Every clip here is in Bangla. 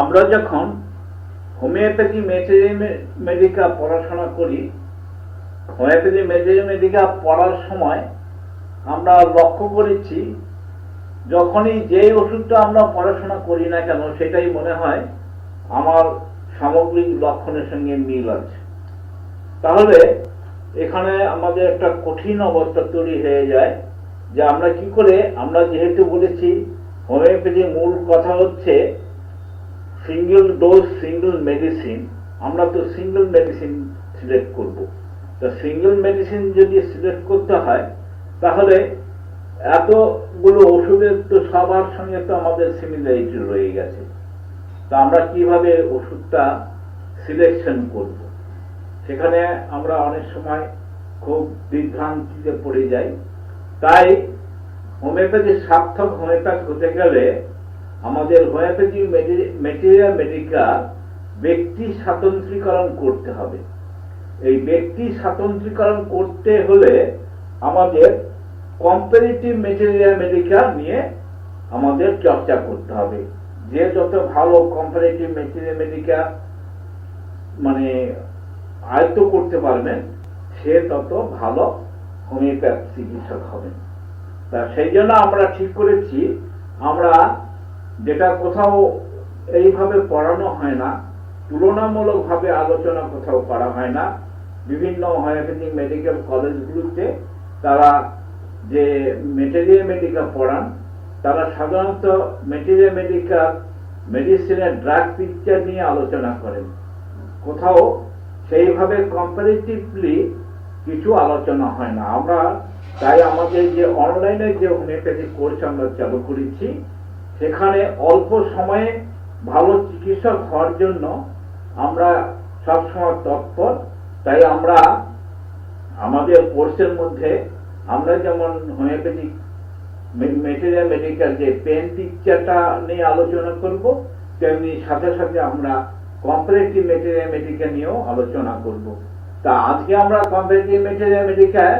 আমরা যখন হোমিওপ্যাথি মেডিকা পড়াশোনা করি, হোমিওপ্যাথি মেডিকা পড়ার সময় আমরা লক্ষ্য করেছি, যখনই যে ওষুধটা আমরা পড়াশোনা করি না কেন, সেটাই মনে হয় আমার সামগ্রিক লক্ষণের সঙ্গে মিল আছে। তাহলে এখানে আমাদের একটা কঠিন অবস্থা তৈরি হয়ে যায় যে আমরা কি করে, আমরা যেহেতু বলেছি হোমিওপ্যাথি মূল কথা হচ্ছে সিঙ্গেল ডোজ সিঙ্গেল মেডিসিন আমরা তো সিঙ্গেল মেডিসিন সিলেক্ট করব। তা সিঙ্গেল মেডিসিন যদি সিলেক্ট করতে হয়, তাহলে এতগুলো ওষুধের তো সবার সঙ্গে তো আমাদের সিমিলারিটি রয়ে গেছে। তা আমরা কীভাবে ওষুধটা সিলেকশন করব? সেখানে আমরা অনেক সময় খুব বিভ্রান্তিতে পড়ে যাই। তাই হোমিওপ্যাথি সার্থক হোমিওপ্যাথ হতে গেলে আমাদের হোমিওপ্যাথি মেটেরিয়াল মেডিকেল ব্যক্তি স্বাতন্ত্রীকরণ করতে হবে। এই ব্যক্তি স্বাতন্ত্রীকরণ করতে হলে আমাদের কম্পারেটিভ মেটেরিয়াল মেডিকেল নিয়ে আমাদের চর্চা করতে হবে। যে যত ভালো কম্পারেটিভ মেটেরিয়াল মেডিকেল মানে আয়ত্ত করতে পারবেন, সে তত ভালো হোমিওপ্যাথ চিকিৎসক হবেন। তা সেই জন্য আমরা ঠিক করেছি, আমরা যেটা কোথাও এইভাবে পড়ানো হয় না, তুলনামূলকভাবে আলোচনা কোথাও করা হয় না। বিভিন্ন হোমিওপ্যাথিক মেডিকেল কলেজগুলোতে তারা যে মেটেরিয়াল মেডিকেল পড়ান, তারা সাধারণত মেটেরিয়াল মেডিকেল মেডিসিনের ড্রাগ পিকচার নিয়ে আলোচনা করেন। কোথাও সেইভাবে কম্পারেটিভলি কিছু আলোচনা হয় না। আমরা তাই আমাদের যে অনলাইনে যে হোমিওপ্যাথি কোর্স আমরা চালু করেছি সেখানে অল্প সময়ে ভালো চিকিৎসক হওয়ার জন্য আমরা সবসময় তৎপর। তাই আমরা আমাদের কোর্সের মধ্যে আমরা যেমন হোমিওপ্যাথিক মেটেরিয়াল মেডিকেল যে পেন পিকচারটা নিয়ে আলোচনা করব, তেমনি সাথে সাথে আমরা কম্পারেটিভ মেটেরিয়াল মেডিকেল নিয়েও আলোচনা করব। তা আজকে আমরা কম্পারেটিভ মেটেরিয়াল মেডিকেল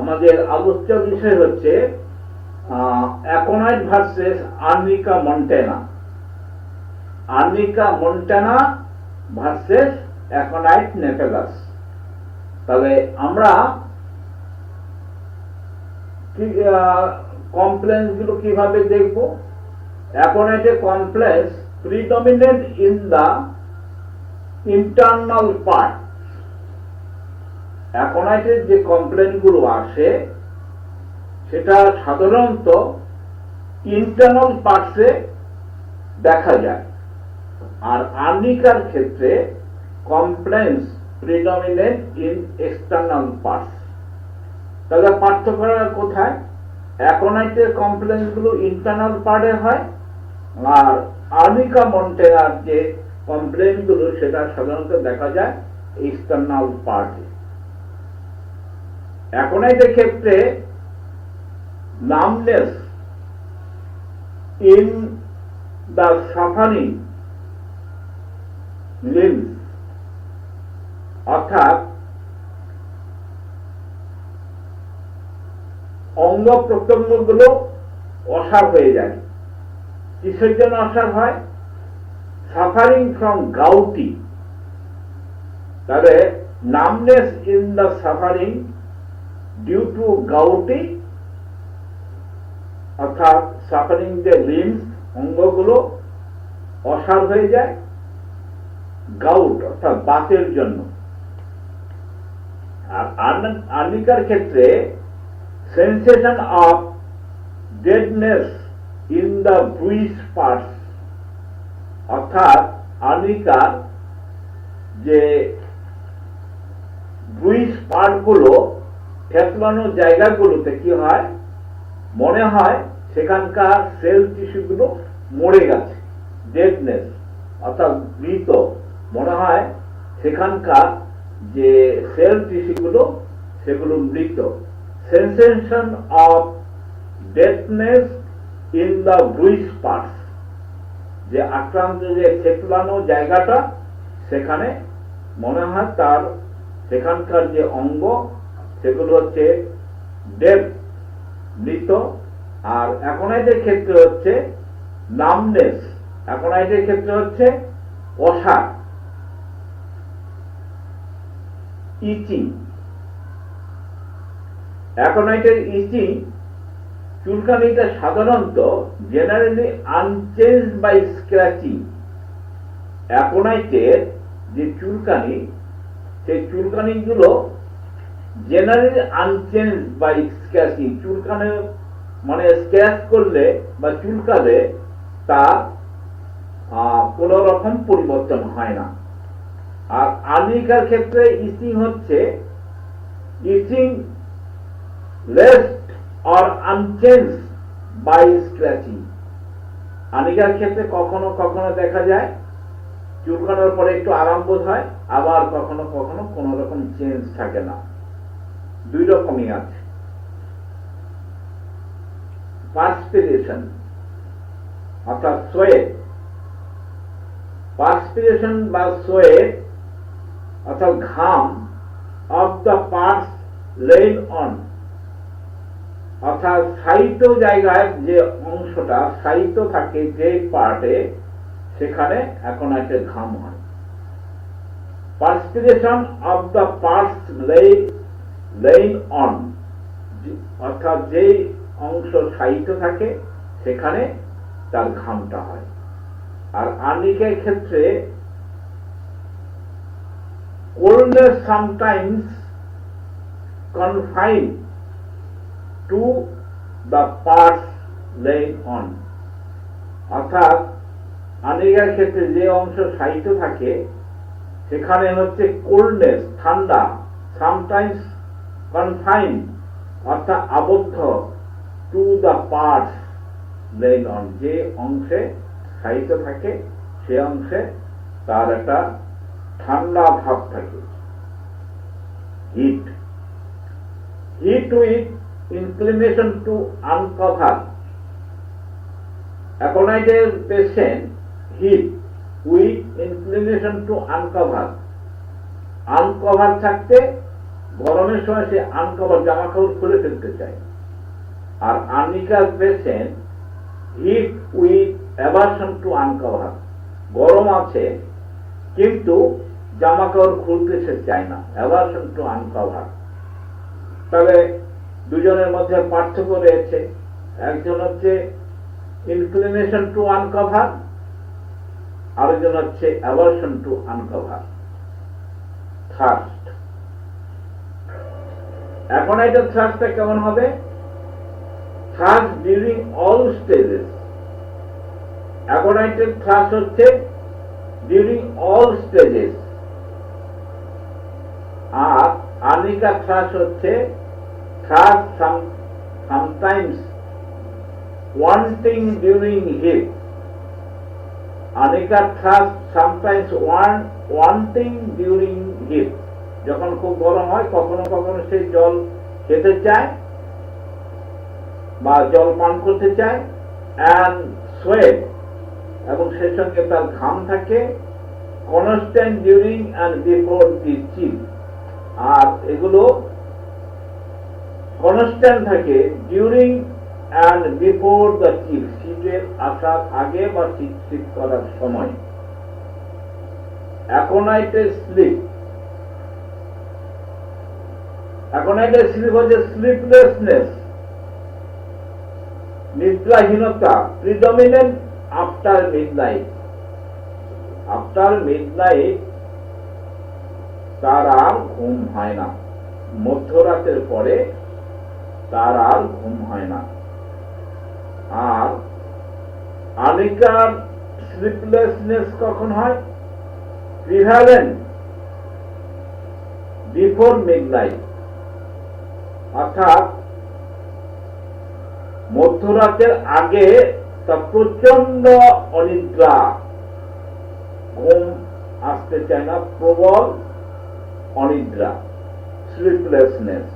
আমাদের আলোচ্য বিষয় হচ্ছে aconite versus arnica montana. Arnica montana versus aconite napellus তাহলে আমরা কমপ্লেন্সগুলো কীভাবে দেখব? অ্যাকোনাইটের complaints predominant in the internal part অ্যাকোনাইটের যে কমপ্লেনগুলো আসে সেটা সাধারণত ইন্টারনাল পার্টসে দেখা যায়। আর আর্নিকার ক্ষেত্রে complaints predominant in external parts তাহলে পার্থক্যটা কোথায়? অ্যাকোনাইটের কমপ্লেন্সগুলো ইন্টারনাল পার্টে হয়, আর আর্নিকা মন্টেনার যে কমপ্লেনগুলো, সেটা সাধারণত দেখা যায় এক্সটার্নাল পার্টে অ্যাকোনাইটের ক্ষেত্রে numbness in the suffering limbs. অর্থাৎ অঙ্গ প্রত্যঙ্গগুলো অসার হয়ে যায়। কিসের জন্য অসার হয়? সাফারিং ফ্রম গাউটি তাহলে numbness in the suffering due to gouty অর্থাৎ সাফারিং যে লিম্স অঙ্গগুলো অসার হয়ে যায় গাউট অর্থাৎ বাতের জন্য। আর আর্নিকার ক্ষেত্রে sensation of deadness in the bruise parts অর্থাৎ আর্নিকার যে ব্রুইস পার্টগুলো থেতলানো জায়গাগুলোতে কি হয়? মনে হয় সেখানকার সেল টিস্যুগুলো মরে গেছে ডেডনেস অর্থাৎ মৃত। মনে হয় সেখানকার যে সেল টিস্যুগুলো, সেগুলো মৃত। Sensation of deathness in the bruise parts যে আক্রান্ত যে থেতলানো জায়গাটা, সেখানে মনে হয় তার সেখানকার যে অঙ্গ, সেগুলো হচ্ছে ডেথ মৃত। আর অ্যাকোনাইটের ক্ষেত্রে হচ্ছে নামনেস অ্যাকোনাইটের ক্ষেত্রে হচ্ছে অসার। ইচিং। অ্যাকোনাইটের ইচিং চুলকানিটা সাধারণত জেনারেলি আনচেঞ্জ বাই স্ক্র্যাচিং অ্যাকোনাইটের যে চুলকানি, সেই চুলকানিগুলো জেনারেলি আনচেঞ্জ বাই স্ক্র্যাচিং চুলকানি মানে স্ক্র্যাচ করলে বা চুলকালে তা কোন রকম পরিবর্তন হয় না। আর আর্নিকার ক্ষেত্রে ইচিং হচ্ছে itching least or unchanged by scratching আনিকার ক্ষেত্রে কখনো কখনো দেখা যায়, চুলকানোর পরে একটু আরাম বোধ হয়, আবার কখনো কখনো কোন রকম চেঞ্জ থাকে না। দুই রকমই আছে। পার্সপিরেশন অর্থাৎ সোয়েট। পার্সপিরেশন বা সোয়েট, অর্থাৎ ঘাম of the parts lain on অর্থাৎ সাহিত্য জায়গায় যে অংশটা, সাহিত্য থাকে যে পার্টে, সেখানে এখন একটা ঘাম হয়। Perspiration of the parts lain on অর্থাৎ যেই অংশ সাহিত্য থাকে, সেখানে তার ঘামটা হয়। আর আর্নিকের ক্ষেত্রে, coldness sometimes confined to the parts laying on. অর্থাৎ আনিকার ক্ষেত্রে যে অংশ সাহিত্য থাকে, সেখানে হচ্ছে কোল্ডনেস ঠান্ডা সামটাইমস কনফাইন অর্থাৎ আবদ্ধ টু দ্য পার্টস অন যে অংশে সাহিত্য থাকে, সে অংশে তার একটা ঠান্ডা ভাব থাকে। Heat heat with inclination to uncover অ্যাকোনাইটের patient heat with inclination to uncover uncover থাকতে গরমের সময় সে আনকভার জামা কাপড় খুলে ফেলতে চায়। আর আর্নিকার patient heat with aversion to uncover গরম আছে, কিন্তু জামা কাপড় খুলতে সে চায় না, অ্যাভারশন টু আনকভার তবে দুজনের মধ্যে পার্থক্য রয়েছে। একজন হচ্ছে ইনক্লিনেশন টু আনকভার আরেকজন হচ্ছে অ্যাভারশন টু আনকভার থার্স্ট এখন এটা থার্স্টটা কেমন হবে? থার্স্ট ডিউরিং অল স্টেজেস অ্যাকোনাইটেড থ্রাস হচ্ছে ডিউরিং অল স্টেজেস আর আনিকা থ্রাস হচ্ছে thirst sometimes wanting during heat Arnica thirst sometimes one wanting during heat যখন খুব গরম হয়, কখনো কখনো সে জল খেতে চায় বা জল পান করতে চায় অ্যান্ড সোয়েট এবং সেই সঙ্গে তার ঘাম থাকে constant during and before the chill আর এগুলো কনস্ট্যান্ট থাকে during and before the chill শীতের আসার আগে বা শীত শীত করার সময়। অ্যাকোনাইটেড স্লিপ অ্যাকোনাইটেড স্লিপ হচ্ছে sleeplessness নিদ্রাহীনতা predominant after mid midnight after mid midnight তার আর ঘুম হয় না। মধ্যরাতের পরে তার আর ঘুম হয় না। আর আনিকার স্লিপলেসনেস কখন হয়? প্রিভ্যালেন্ট বিফোর মিড মিডনাইট অর্থাৎ মধ্যরাতের আগে তা প্রচণ্ড অনিদ্রা। ঘুম আসতে চায় না, প্রবল অনিদ্রা sleeplessness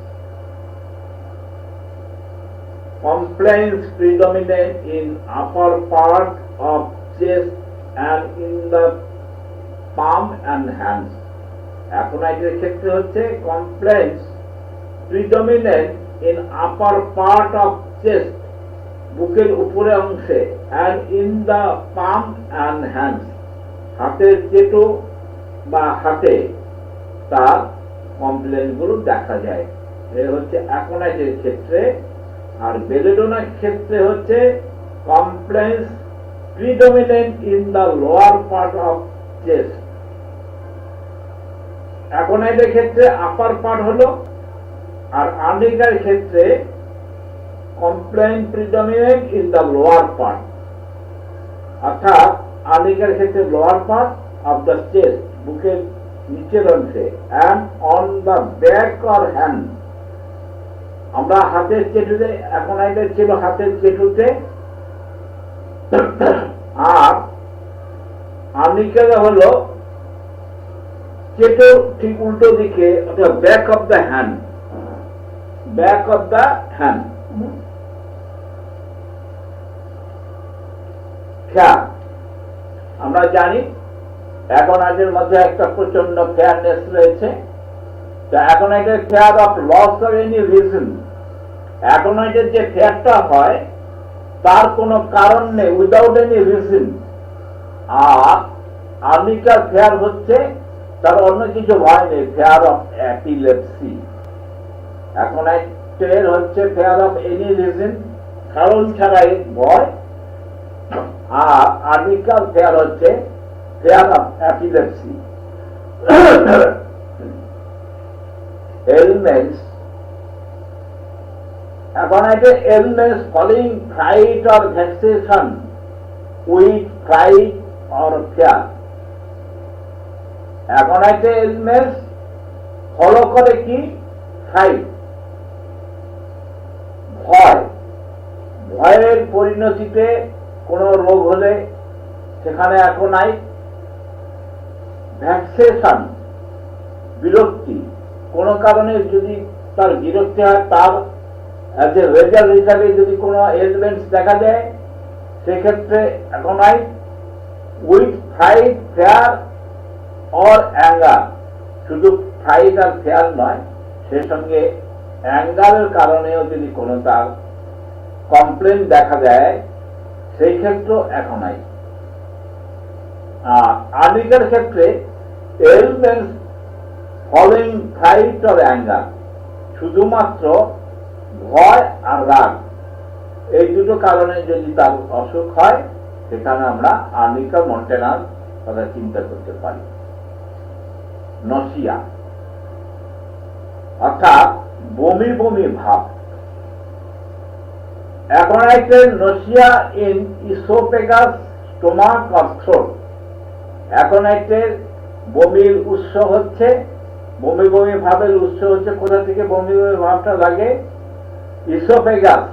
complaints predominate in upper part of chest and in the palm and hands অ্যাকোনাইটের ক্ষেত্রে হচ্ছে complaints predominant in upper part of chest বুকের উপরে অংশে and in the palm and hands হাতের চেটো বা হাতে তার কমপ্লেনগুলো দেখা যায়। এ হচ্ছে অ্যাকোনাইটের ক্ষেত্রে, আর বেলেডোনার ক্ষেত্রে হচ্ছে complaints predominant in the lower part of chest অ্যাকোনাইটের ক্ষেত্রে আপার পার্ট হলো আর আর্নিকার ক্ষেত্রে complaint predominant in the lower part অর্থাৎ আর্নিকার ক্ষেত্রে lower part of the chest বুকের নিচের অংশে and on the back or hand আমরা হাতের চেটুতে, এখন আইডের ছিল হাতের চেটুতে। আর আর্নিকারে হলো চেটো ঠিক উল্টো দিকে, অর্থাৎ back of the hand back of the hand খেয়াল আমরা জানি আজের মধ্যে একটা প্রচণ্ড ফেয়ারনেস রয়েছে। তো এটা fear of loss of any reason এটার যে ফেয়ারটা হয়, তার কোনো কারণ নেই উইদাউট এনি রিজন আর আর্মিকার ফেয়ার হচ্ছে, তার অন্য কিছু ভয় নেই ফেয়ার অফ অ্যাপিলেপসি এখন এর হচ্ছে ফেয়ার অফ এনি রিজন কারণ ছাড়াই ভয় আর আর্মিকার ফেয়ার হচ্ছে fear of epilepsy following fright or vexation with fright or fear. এখন একটা illness ফলো করে কি? ফ্রাইট ভয়। ভয়ের পরিণতিতে কোনো রোগ হলে সেখানে এখন নাই। ভ্যাকসেশন বিরক্তি, কোনো কারণে যদি তার বিরক্তি হয়, তার রেজাল্ট হিসাবে যদি কোনো এলিমেন্টস দেখা যায়, সেক্ষেত্রে এখন eye with fright fear or anger শুধু ফ্রাইট আর ফেয়ার নয়, সে সঙ্গে অ্যাঙ্গারের কারণেও যদি কোনো তার কমপ্লেন দেখা যায়, সেই ক্ষেত্রেও এখন আই আর আর্নিকার ক্ষেত্রে ailments following fright or anger, শুধুমাত্র ভয় আর রাগ, এই দুটো কারণে যদি তার অসুখ হয়, সেখানে আমরা আর্নিকা মন্টেনার কথা চিন্তা করতে পারি। নসিয়া। অর্থাৎ বমি বমি ভাব। এখন একটা nausea in oesophagus stomach or throat একটা বমির উৎস হচ্ছে, বমি বমি ভাবের উৎস হচ্ছে কোথা থেকে বমি বমি ভাবটা লাগে? ইসোপেগাস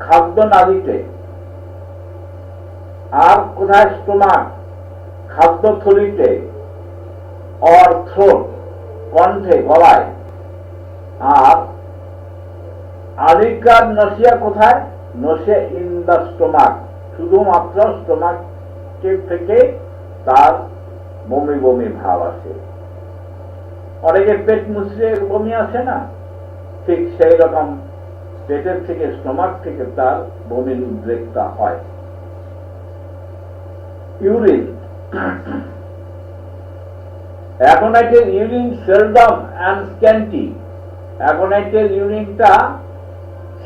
খাদ্য নালীতে। আর কোথায় স্টোমাক? খাদ্য থলিতে। অর কণ্ঠে, গলায়। আর আলিকার নসিয়া কোথায়? নসিয়া ইন দ্য স্টোমাক শুধুমাত্র স্টোমাক থেকে তার বমি বমি ভাব আসে। অনেকে পেট মুসড়ে বমি আসে না? ঠিক সেই রকম পেটের থেকে স্টোমাক থেকে তার বমির উদ্রেকটা হয়। ইউরিন। এখন একটা ইউরিন, সেলডম অ্যান্ড স্ক্যান্টি একটা ইউরিনটা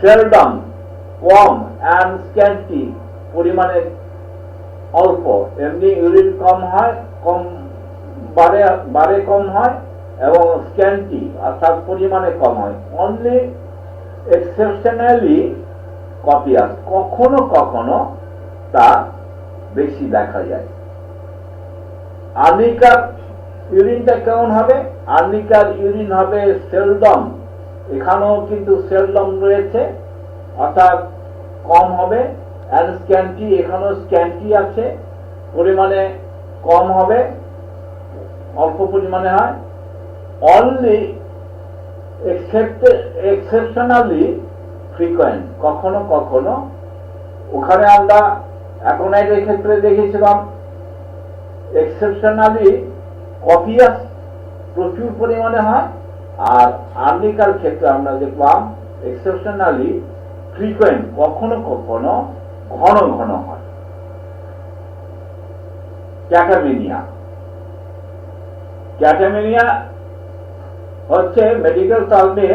সেলডম কম অ্যান্ড স্ক্যান্টি পরিমাণে অল্প। এমনি ইউরিন কম হয়, কম বারে বারে কম হয়, এবং স্ক্যান্টি অর্থাৎ পরিমাণে কম হয়। অনলি এক্সেপশনালি কপিয়াস কখনো কখনো তা বেশি দেখা যায়। আর্নিকার ইউরিনটা কেমন হবে? আর্নিকার ইউরিন হবে সেলডম এখানেও কিন্তু সেলডম রয়েছে, অর্থাৎ কম হবে স্ক্যান্টি এখানেও স্ক্যানটি আছে, পরিমাণে কম হবে, অল্প পরিমাণে হয়। অনলি এক্সেপশনালি ফ্রিকোয়েন্ট কখনো কখনো। ওখানে আমরা এখন এর ক্ষেত্রে দেখেছিলাম এক্সেপশনালি কপিয়াস প্রচুর পরিমাণে হয়। আর আর্নিকার ক্ষেত্রে আমরা দেখলাম এক্সেপশনালি ফ্রিকোয়েন্ট কখনো কখনো ঘন ঘন হয়। ক্যাটামিনিয়া ক্যাটামিনিয়া হচ্ছে মেডিকেল টার্মে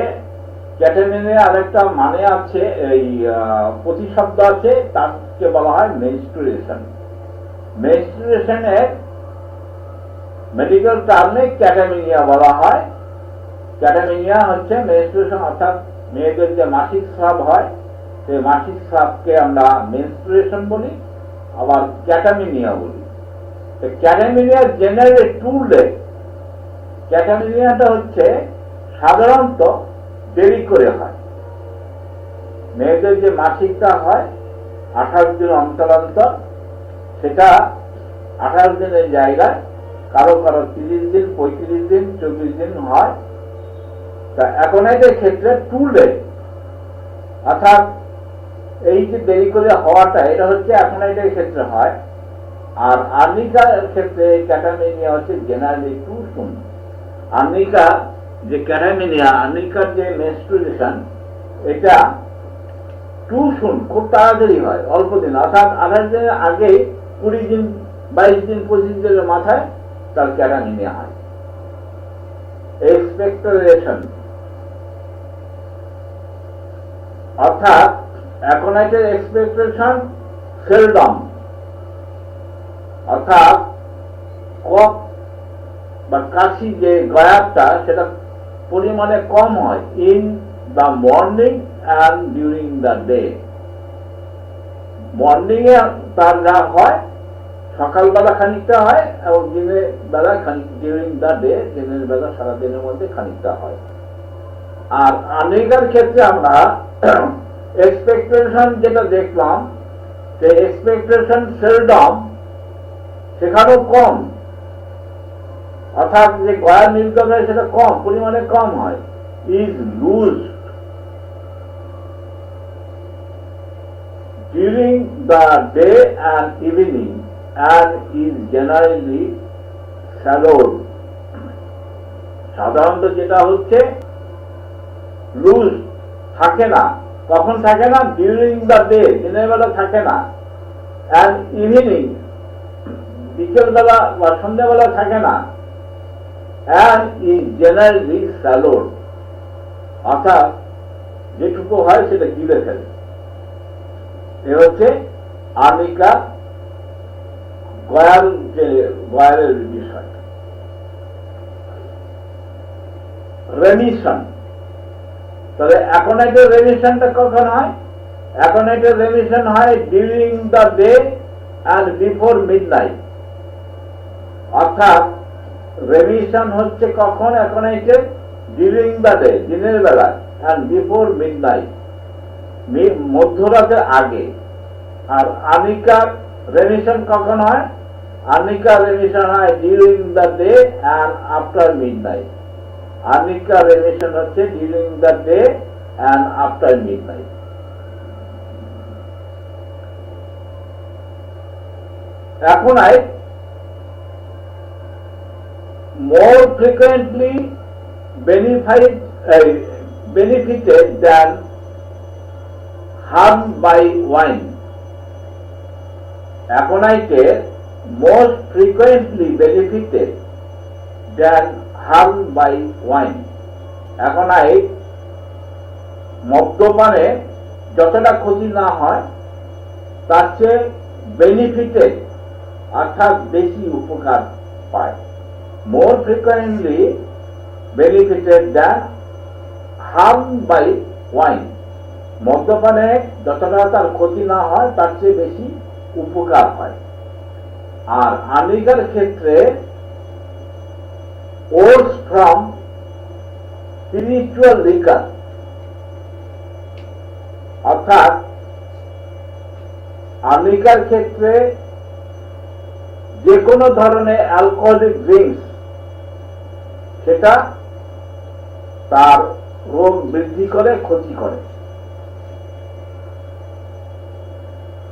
ক্যাটামিনিয়া আরেকটা মানে আছে, এই প্রতিশব্দ আছে, তাকে বলা হয় মেনস্ট্রুয়েশন মেনস্ট্রুয়েশনের মেডিকেল টার্মে ক্যাটামিনিয়া বলা হয়। ক্যাটামিনিয়া হচ্ছে মেনস্ট্রুয়েশন অর্থাৎ মেয়েদের যে মাসিক স্রাব হয়, সেই মাসিক স্রাবকে আমরা মেনস্ট্রুয়েশন বলি, আবার ক্যাটামিনিয়া বলি। ক্যাটামিনিয়া জেনারেলি টু লেগ ক্যাটামিনিয়াটা হচ্ছে সাধারণত দেরি করে হয়। মেয়েদের যে মাসিকটা হয় আঠাশ দিন অন্তর অন্তর সেটা আঠাশ দিনের জায়গায় কারও কারও তিরিশ দিন, পঁয়ত্রিশ দিন, চব্বিশ দিন হয়। তা ক্ষেত্রে অর্থাৎ এই যে দেরি করে হওয়াটা, এটা হচ্ছে ক্ষেত্রে হয়। আর আর্নিকার ক্ষেত্রে হচ্ছে জেনারেলি টু শুন আর্নিকা যে আর্নিকার যে মেনস্ট্রুয়েশন এটা টু শুন খুব তাড়াতাড়ি হয়, অল্প দিন। অর্থাৎ আঠাশ দিনের আগে কুড়ি দিন, বাইশ দিন, পঁচিশ দিনের মাথায় তার ক্যাটামিনিয়া হয়। এক্সপেক্টোরেশন অর্থাৎ অ্যাকোনাইটের এক্সপেক্টেশন সেলডম অর্থাৎ কফ বা কাশি যে সেটা পরিমাণে কম হয় in the morning and during the day morning এ তার যা হয়, সকালবেলা খানিকটা হয় এবং দিনের বেলা খানিক ডিউরিং দ্য ডে দিনের বেলা সারাদিনের মধ্যে খানিকটা হয়। আর আমেরিকার ক্ষেত্রে আমরা এক্সপেকটেশন যেটা দেখলাম, যে এক্সপেকটেশন সেলডম সেখানেও কম। অর্থাৎ যে গয়া নির্গত হয় সেটা কম, পরিমাণে কম হয়। Is loose during the day and evening and is generally swallowed সাধারণত যেটা হচ্ছে লুজ থাকে না। কখন থাকে না? ডিউরিং দ্য ডে দিনের বেলা থাকে না। ইভিনিং বিকেল বেলা বা সন্ধ্যাবেলা থাকে না। অর্থাৎ, যেটুকু হয় সেটা গিলে ফেলে এ হচ্ছে আর্নিকা গয়াল যে গয়ালের বিষয় রেমিশন তাহলে এখন রেমিশনটা কখন হয় এখন রেমিশন হয় during the day and before mid অর্থাৎ রেমিশন হচ্ছে কখন? এখন ডিউরিং দ্য ডে দিনের বেলা অ্যান্ড বিফোর মধ্যরাতের আগে। আর আনিকার রেমিশন কখন হয়? আনিকার রেমিশন হয় during the day and after midnight Arnica remission হচ্ছে during the day and after midnight এখন আই more frequently benefit, uh, benefited than harmed by wine. Aconite most frequently benefited than by wine wine. Aconite মদ্যপানে যতটা ক্ষতি না হয়, তার চেয়ে বেনিফিটেড অর্থাৎ বেশি উপকার পায় more frequently benefited than harmed by wine. মদ্যপানে যতটা তার ক্ষতি না হয়, তার চেয়ে বেশি উপকার হয় আর আমেরিকার ক্ষেত্রে ওটস ফ্রম স্পিরিচুয়াল লিকার অর্থাৎ আমেরিকার ক্ষেত্রে যে কোনো ধরনের অ্যালকোহলিক ড্রিঙ্কস সেটা তার রোগ বৃদ্ধি করে, ক্ষতি করে।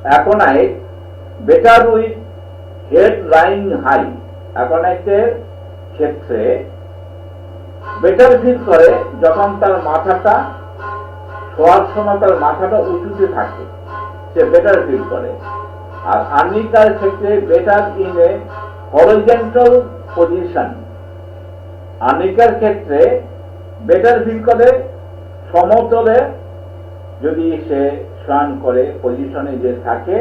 Aconite better with head lying high অ্যাকোনাইটের ক্ষেত্রে বেটার ফিল করে যখন তার মাথাটা শোয়ার সময় তার মাথাটা উঁচুতে থাকে, সে বেটার ফিল করে। আর আর্নিকার ক্ষেত্রে better in a horizontal position আর্নিকার ক্ষেত্রে বেটার ফিল করে সমতলে যদি সে স্নান করে পজিশনে যে থাকে,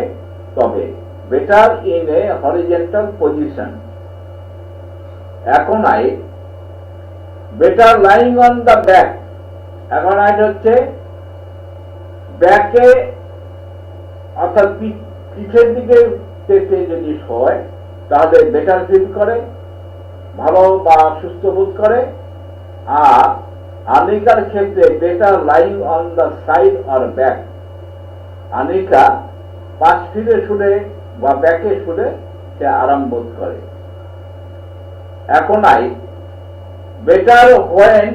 তবে better in a horizontal position এখন I better lying on the back এখন আইট হচ্ছে ব্যাকে, অর্থাৎ পিঠের দিকে পেতে যদি শোয় তাহলে বেটার ফিল করে, ভালো বা সুস্থ বোধ করে, আর আনিকার ক্ষেত্রে better lying on the side or back Arnica পাঁচ ফিরে শুনে বা ব্যাকে শুনে সে আরাম বোধ করে। এখন better when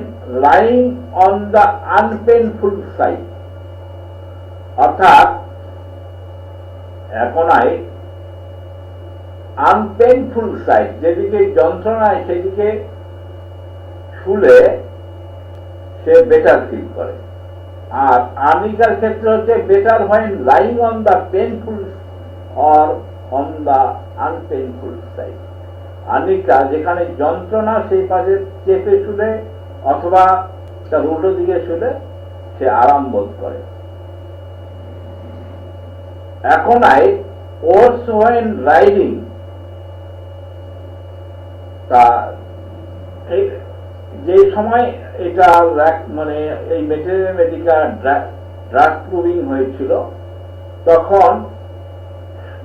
lying on the unpainful side অর্থাৎ, এখন আনপেনফুল সাইড যেদিকে যন্ত্রণায় সেদিকে শুলে সে বেটার ফিল করে। আর আর্নিকার ক্ষেত্রে হচ্ছে better when lying on the painful or on the unpainful side Arnica যেখানে যন্ত্রণা সেই পাশে চেপে শুলে অথবা তার উল্টো দিকে শুলে সে আরাম বোধ করে। এখন আই ওর্স হোয়েন রাইডিং, তা যে সময় এটা মানে এই মেটেরিয়ামেটিকা ড্রাগ প্রুভিং হয়েছিল, তখন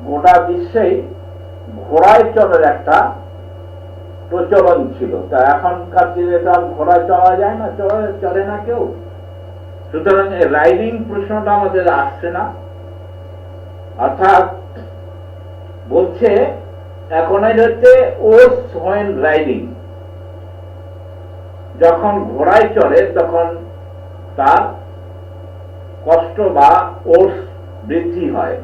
গোটা বিশ্বেই ঘোড়ায় চলার একটা প্রচলন ছিল। তা এখনকার দিনে তো আর ঘোড়ায় চলা যায় না চলে চলে না কেউ। সুতরাং রাইডিং প্রশ্নটা আমাদের আসছে না। অর্থাৎ বলছে, এখন হচ্ছে ওস হোয়েন রাইডিং। যখন ঘোড়ায় চড়ে, তখন তার কষ্ট বা ওস বৃদ্ধি হয়।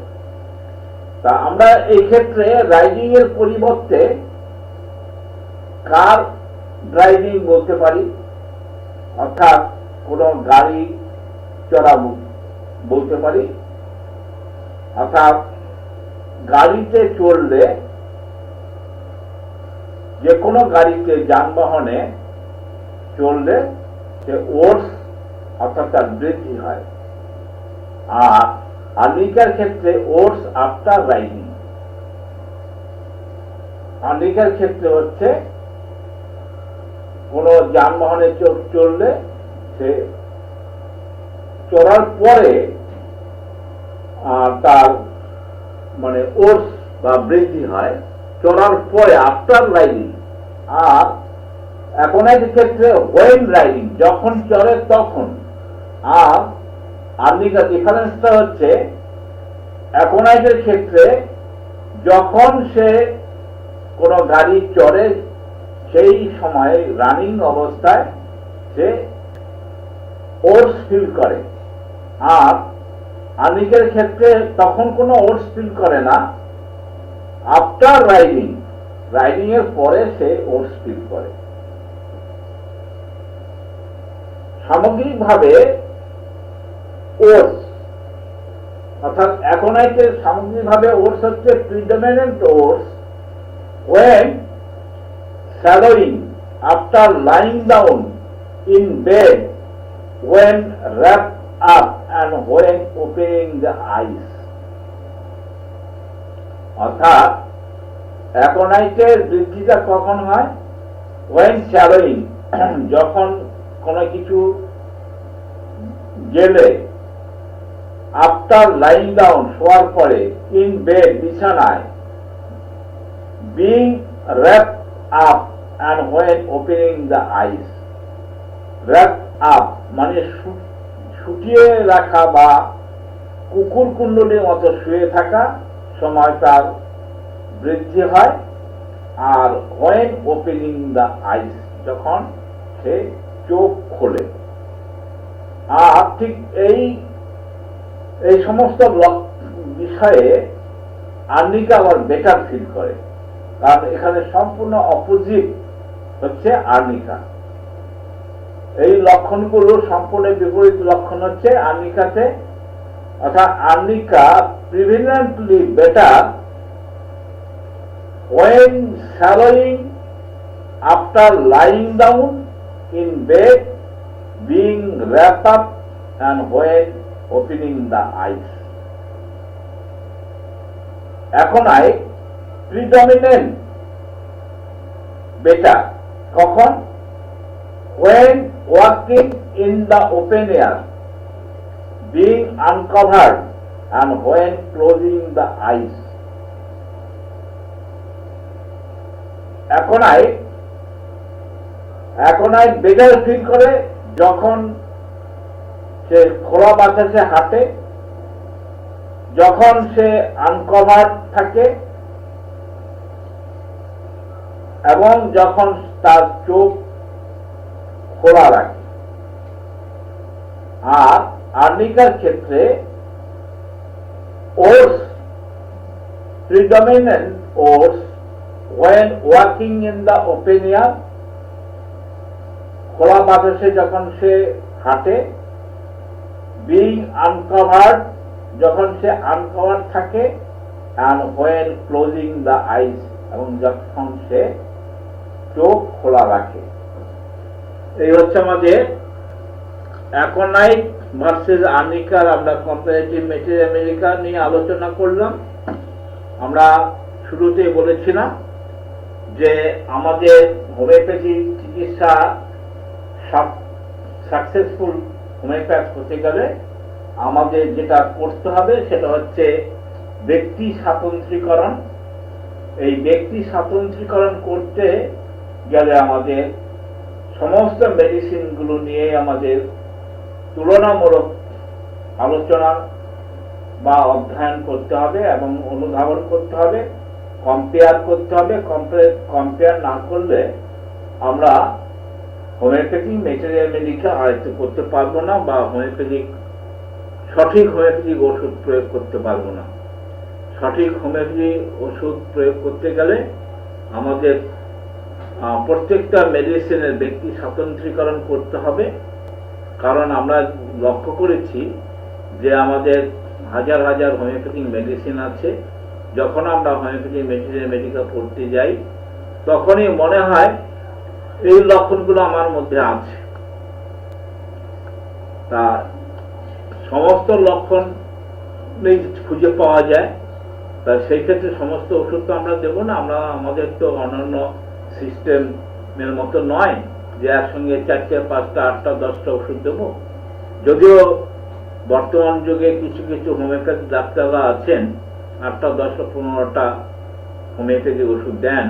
তা আমরা এই ক্ষেত্রে রাইডিং এর পরিবর্তে কার ড্রাইভিং বলতে পারি? অর্থাৎ কোনো গাড়ি চড়া বলতে পারি? অর্থাৎ গাড়িতে চললে যে কোনো গাড়িতে যানবাহনে চললে সে ওটস অর্থাৎ তার বৃদ্ধি হয়। আর আর্নিকার ক্ষেত্রে ওটস আফটার রাইডিং আর্নিকার ক্ষেত্রে হচ্ছে কোন যানবাহনে চললে সে চড়ার পরে তার মানে ওটস বা বৃদ্ধি হয়। চড়ার পরে আফটার রাইডিং। আর এখন এক ক্ষেত্রে ওয়েন রাইডিং, যখন চড়ে তখন। আর আর্নিকা ডিফারেন্সটা হচ্ছে অ্যাকোনাইটের ক্ষেত্রে যখন সে কোনো গাড়ি চড়ে সেই সময়ে রানিং অবস্থায় সে ওটস ফিল করে। আর আর্নিকের ক্ষেত্রে তখন কোনো ওটস ফিল করে না। আফটার রাইডিং রাইডিং এর পরে সে ওটস ফিল করে। সামগ্রিকভাবে ওটস অর্থাৎ অ্যাকোনাইটের সামগ্রিকভাবে ওটস হচ্ছে প্রিডমিনেন্ট ওটস when shadowing after lying down in bed when wrapped up and when opening the eyes অর্থাৎ অ্যাকোনাইটের বৃদ্ধিটা কখন হয় when shadowing যখন কোনো কিছু গেলে আফটার লাইং ডাউন শোয়ার পরে ইন বেড বিছানায় being wrapped up and when opening the eyes wrapped up মানে শু- শুকিয়ে রাখা বা কুকুর কুণ্ডলীর মতো শুয়ে থাকা সময় তার বৃদ্ধি হয়। আর when opening the eyes, যখন সে চোখ খোলে। আর ঠিক এই এই সমস্ত বিষয়ে আর্নিকা আবার বেটার ফিল করে। কারণ এখানে সম্পূর্ণ অপোজিট হচ্ছে আর্নিকা। এই লক্ষণগুলো সম্পূর্ণ বিপরীত লক্ষণ হচ্ছে আর্নিকাতে। অর্থাৎ Arnica prevalently better when swallowing after lying down in bed, being wrapped up and when opening the eyes এখন আই প্রিডমিনেন্ট বেটার কখন when walking in the open air being uncovered and when closing the eyes এখন আই এখন আই বেটার ফিল করে যখন সে খোলা বাতাসে হাঁটে যখন সে আনকভার থাকে এবং যখন তার চোখ খোলা রাখে, আর আর্নিকার ক্ষেত্রে ওটস predominant oats walking in the open air খোলা বাতাসে যখন সে হাঁটে বিং আনকভার্ড যখন সে আনকভার থাকে and when closing the eyes এবং যখন সে চোখ খোলা রাখে। এই হচ্ছে আমাদের অ্যাকোনাইট ভার্সেস আমরা কম্পারেটিভ মেটেরিয়াল আমেরিকা নিয়ে আলোচনা করলাম। আমরা শুরুতেই বলেছিলাম যে আমাদের হোমিওপ্যাথি চিকিৎসা সাকসেসফুল হোমিওপ্যাথ হতে গেলে আমাদের যেটা করতে হবে সেটা হচ্ছে ব্যক্তি স্বাতন্ত্রীকরণ। এই ব্যক্তি স্বাতন্ত্রীকরণ করতে গেলে আমাদের সমস্ত মেডিসিনগুলো নিয়ে আমাদের তুলনামূলক আলোচনা বা অধ্যয়ন করতে হবে এবং অনুধাবন করতে হবে কম্পেয়ার করতে হবে কম্পেয়ার না করলে আমরা হোমিওপ্যাথিক মেটেরিয়াল মেডিকা আয়ত্ত করতে পারব না বা হোমিওপ্যাথিক সঠিক হোমিওপ্যাথিক ওষুধ প্রয়োগ করতে পারব না। সঠিক হোমিওপ্যাথি ওষুধ প্রয়োগ করতে গেলে আমাদের প্রত্যেকটা মেডিসিনের ব্যক্তি স্বাতন্ত্রীকরণ করতে হবে। কারণ আমরা লক্ষ্য করেছি যে আমাদের হাজার হাজার হোমিওপ্যাথিক মেডিসিন আছে। যখন আমরা হোমিওপ্যাথিক মেডিসিনের মেডিকেল পড়তে যাই, তখনই মনে হয় এই লক্ষণগুলো আমার মধ্যে আছে। তা সমস্ত লক্ষণ খুঁজে পাওয়া যায়। তা সেই ক্ষেত্রে সমস্ত ওষুধ তো আমরা দেবো না, আমরা, আমাদের তো অন্যান্য সিস্টেমের মতো নয় যে একসঙ্গে চারটে, পাঁচটা, আটটা, দশটা ওষুধ দেবো। যদিও বর্তমান যুগে কিছু কিছু হোমিওপ্যাথি ডাক্তাররা আছেন, আটটা, দশটা, পনেরোটা হোমিওপ্যাথি ওষুধ দেন।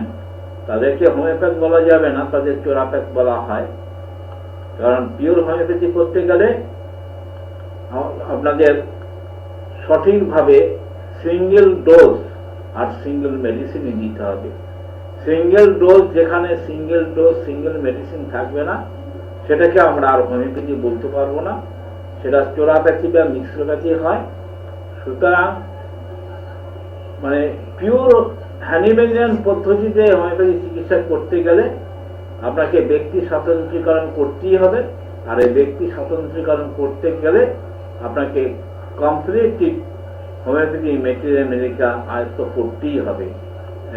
তাদেরকে হোমিওপ্যাথ বলা যাবে না, তাদের চোরাপ্যাথ বলা হয়। কারণ পিওর হোমিওপ্যাথি করতে গেলে আপনাদের সঠিকভাবে সিঙ্গেল ডোজ আর সিঙ্গেল মেডিসিনই দিতে হবে। সিঙ্গেল ডোজ যেখানে সিঙ্গেল ডোজ, সিঙ্গেল মেডিসিন থাকবে না, সেটাকে আমরা আর হোমিওপ্যাথি বলতে পারব না। সেটা চোরাপ্যাথি বা মিক্সোপ্যাথি হয়। সুতরাং মানে পিওর হ্যানিমেলিয়ান পদ্ধতিতে হোমিওপ্যাথি চিকিৎসা করতে গেলে আপনাকে ব্যক্তি স্বতন্ত্রীকরণ করতেই হবে। আর এই ব্যক্তি স্বতন্ত্রীকরণ করতে গেলে আপনাকে কমপ্লিটলি হোমিওপ্যাথি মেটেরিয়াল মেডিকা আয়ত্ত করতেই হবে।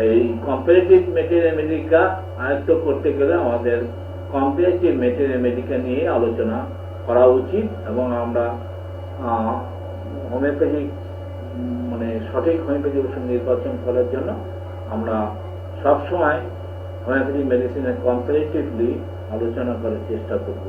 এই কম্পারেটিভ মেটেরিয়াল মেডিকা আয়ত্ত করতে গেলে আমাদের কম্পারেটিভ মেটেরিয়াল মেডিকা নিয়ে আলোচনা করা উচিত এবং আমরা হোমিওপ্যাথিক মানে সঠিক হোমিওপ্যাথি ওষুধ নির্বাচন করার জন্য আমরা সবসময় হোমিওপ্যাথি মেডিসিনের কম্পারেটিভলি আলোচনা করার চেষ্টা করব।